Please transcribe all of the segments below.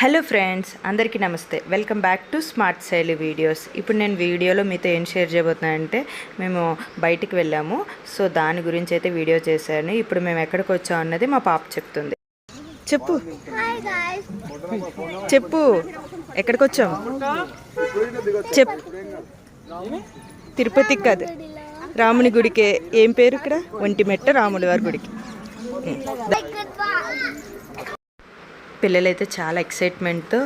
Hello friends అందరికీ నమస్తే. Welcome back to smart Shaili videos ఇప్పుడు నేను వీడియోలో మీతో ఏం షేర్ చేయబోతున్నానంటే మేము బయటికి వెళ్ళాము. సో దాని గురించి అయితే వీడియో చేశాను. ఇప్పుడు మేము ఎక్కడికి వచ్చాం అన్నది మా పాప చెప్తుంది. చెప్పు. చెప్పు. ఎక్కడికి వచ్చాం చెప్ తిరుపతికి కాదు. రాముని గుడికి. ఏం పేరు ఇక్కడ? ఒంటిమెట్ట రాముల వారి గుడికి పిల్లలైతే చాలా ఎక్సైట్మెంట్తో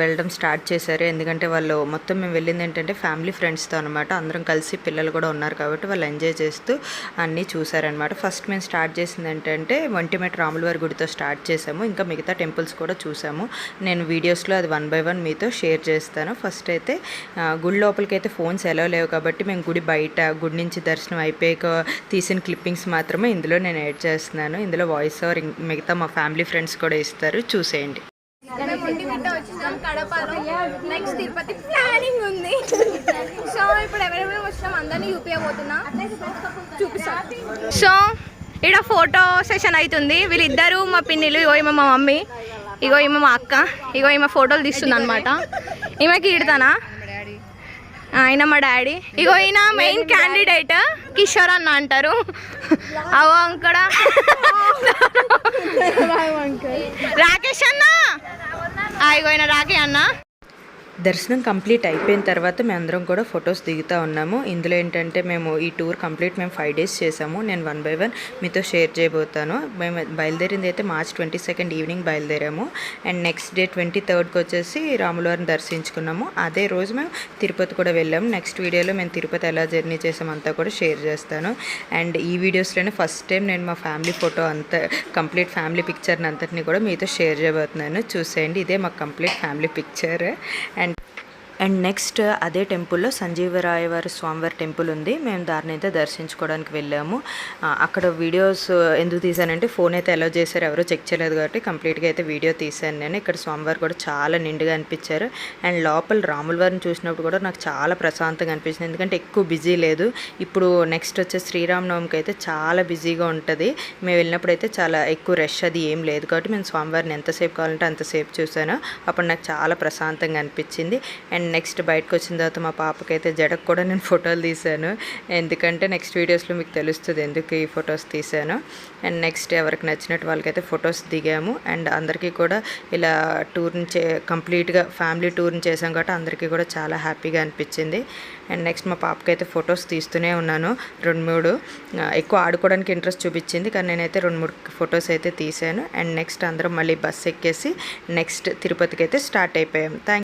వెళ్ళడం స్టార్ట్ చేశారు. ఎందుకంటే వాళ్ళు మొత్తం మేము వెళ్ళింది ఏంటంటే ఫ్యామిలీ ఫ్రెండ్స్తో అనమాట అందరం కలిసి పిల్లలు కూడా ఉన్నారు కాబట్టి వాళ్ళు ఎంజాయ్ చేస్తూ అన్నీ చూసారనమాట ఫస్ట్ మేము స్టార్ట్ చేసింది ఏంటంటే వంటిమేట రాములవారి గుడితో స్టార్ట్ చేసాము. ఇంకా మిగతా టెంపుల్స్ కూడా చూసాము. నేను వీడియోస్లో అది వన్ బై వన్ మీతో షేర్ చేస్తాను. ఫస్ట్ అయితే గుడి లోపలికి అయితే ఫోన్స్ ఎలా లేవు కాబట్టి మేము గుడి బయట గుడి నుంచి దర్శనం అయిపోయాక తీసిన క్లిప్పింగ్స్ మాత్రమే ఇందులో నేను యాడ్ చేస్తున్నాను. ఇందులో వాయిస్ ఓవర్ మిగతా మా ఫ్యామిలీ ఫ్రెండ్స్ కూడా ఇస్తారు. చూసేయండి. కడపలో నెక్స్ట్ తిరుపతి ప్లానింగ్ ఉంది సో ఇప్పుడు ఎవరెవరు వచ్చినాం అందరినీ చూపించబోతున్నా చూపిస్తాం సో ఇక్కడ ఫోటో సెషన్ అవుతుంది వీళ్ళిద్దరు మా పిన్నిలు ఇగో ఈమె మా మమ్మీ ఇగో ఈమె మా అక్క ఇగో ఈమె ఫోటోలు తీస్తుంది అనమాట ఈమెకి ఈడతానా ఆయన మా డాడీ. ఇగో ఈయన మెయిన్ క్యాండిడేట్ కిషోర్ అన్న అంటారు. అవో అంకడ. రాకేష్ అన్న? ఆ, ఇగో ఈయన రాకే అన్న? దర్శనం కంప్లీట్ అయిపోయిన తర్వాత మేమందరం కూడా ఫొటోస్ దిగుతూ ఉన్నాము. ఇందులో ఏంటంటే మేము ఈ టూర్ కంప్లీట్ మేము ఫైవ్ డేస్ చేసాము. నేను వన్ బై వన్ మీతో షేర్ చేయబోతాను. మేము బయలుదేరింది అయితే మార్చ్ ట్వంటీ సెకండ్ ఈవినింగ్ బయలుదేరాము. అండ్ నెక్స్ట్ డే ట్వంటీ థర్డ్కి వచ్చేసి రాములవారిని దర్శించుకున్నాము. అదే రోజు మేము తిరుపతి కూడా వెళ్ళాము నెక్స్ట్ వీడియోలో మేము తిరుపతి ఎలా జర్నీ చేసామంతా కూడా షేర్ చేస్తాను. అండ్ ఈ వీడియోస్లోనే ఫస్ట్ టైం నేను మా ఫ్యామిలీ ఫోటో అంతా కంప్లీట్ ఫ్యామిలీ పిక్చర్ని అంతటిని కూడా మీతో షేర్ చేయబోతున్నాను. చూసేయండి ఇదే మా complete family picture. And and and next అదే టెంపుల్లో సంజీవరాయవారి స్వామివారి టెంపుల్ ఉంది. మేము దారిని అయితే దర్శించుకోవడానికి వెళ్ళాము. అక్కడ వీడియోస్ ఎందుకు తీసానంటే ఫోన్ అయితే ఎలా చేశారు. ఎవరో చెక్ చేయలేదు కాబట్టి కంప్లీట్గా అయితే వీడియో తీశాను నేను. ఇక్కడ స్వామివారు కూడా చాలా నిండుగా అనిపించారు. అండ్ లోపల రాముల వారిని చూసినప్పుడు కూడా నాకు చాలా ప్రశాంతంగా అనిపించింది. ఎందుకంటే ఎక్కువ బిజీ లేదు. ఇప్పుడు నెక్స్ట్ వచ్చే శ్రీరామనవమికి అయితే చాలా బిజీగా ఉంటుంది. మేము వెళ్ళినప్పుడు అయితే చాలా ఎక్కువ రష్ అది ఏం లేదు కాబట్టి మేము స్వామివారిని ఎంతసేపు కావాలంటే అంతసేపు చూశాను. అప్పుడు నాకు చాలా ప్రశాంతంగా అనిపించింది. అండ్ నెక్స్ట్ బయటకు వచ్చిన తర్వాత మా పాపకైతే జడకు కూడా నేను ఫోటోలు తీశాను. ఎందుకంటే నెక్స్ట్ వీడియోస్లో మీకు తెలుస్తుంది ఎందుకు ఈ ఫొటోస్ తీశాను. అండ్ నెక్స్ట్ ఎవరికి నచ్చినట్టు వాళ్ళకైతే ఫొటోస్ దిగాము. అండ్ అందరికీ కూడా ఇలా టూర్ని చే కంప్లీట్గా ఫ్యామిలీ టూర్ని చేసాం కాబట్టి అందరికీ కూడా చాలా హ్యాపీగా అనిపించింది. అండ్ నెక్స్ట్ మా పాపకైతే ఫొటోస్ తీస్తూనే ఉన్నాను. రెండు మూడు ఎక్కువ ఆడుకోవడానికి ఇంట్రెస్ట్ చూపించింది. కానీ నేనైతే రెండు మూడు ఫొటోస్ అయితే తీశాను. అండ్ నెక్స్ట్ అందరం మళ్ళీ బస్ ఎక్కేసి నెక్స్ట్ తిరుపతికి అయితే స్టార్ట్ అయిపోయాం థ్యాంక్